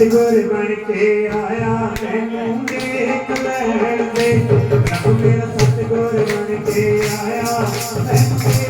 ਦਾਸ ਗੁਰ ਬਣ ਕੇ ਆਇਆ ਮੈਨੂੰ ਦੇਖ ਲੈਣ ਦੇ। ਰੱਬ ਮੇਰਾ ਸਤਿਗੁਰ ਬਣ ਕੇ ਆਇਆ ਮੈਨੂੰ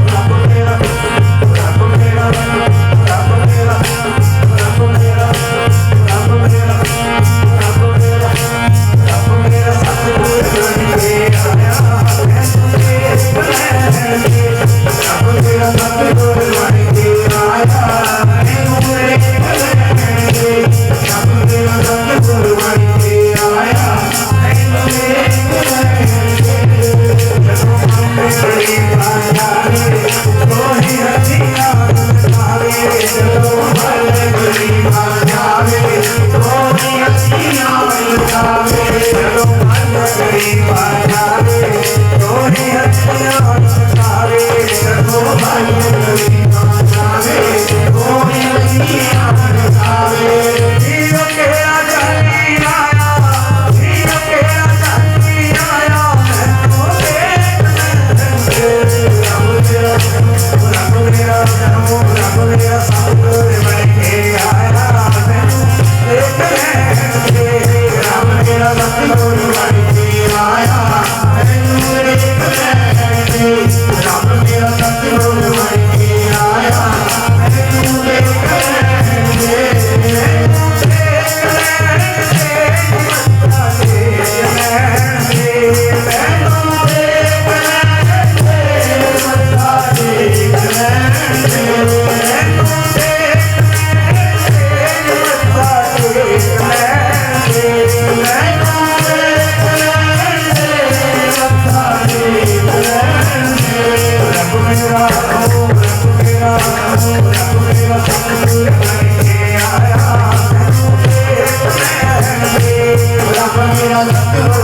I love you.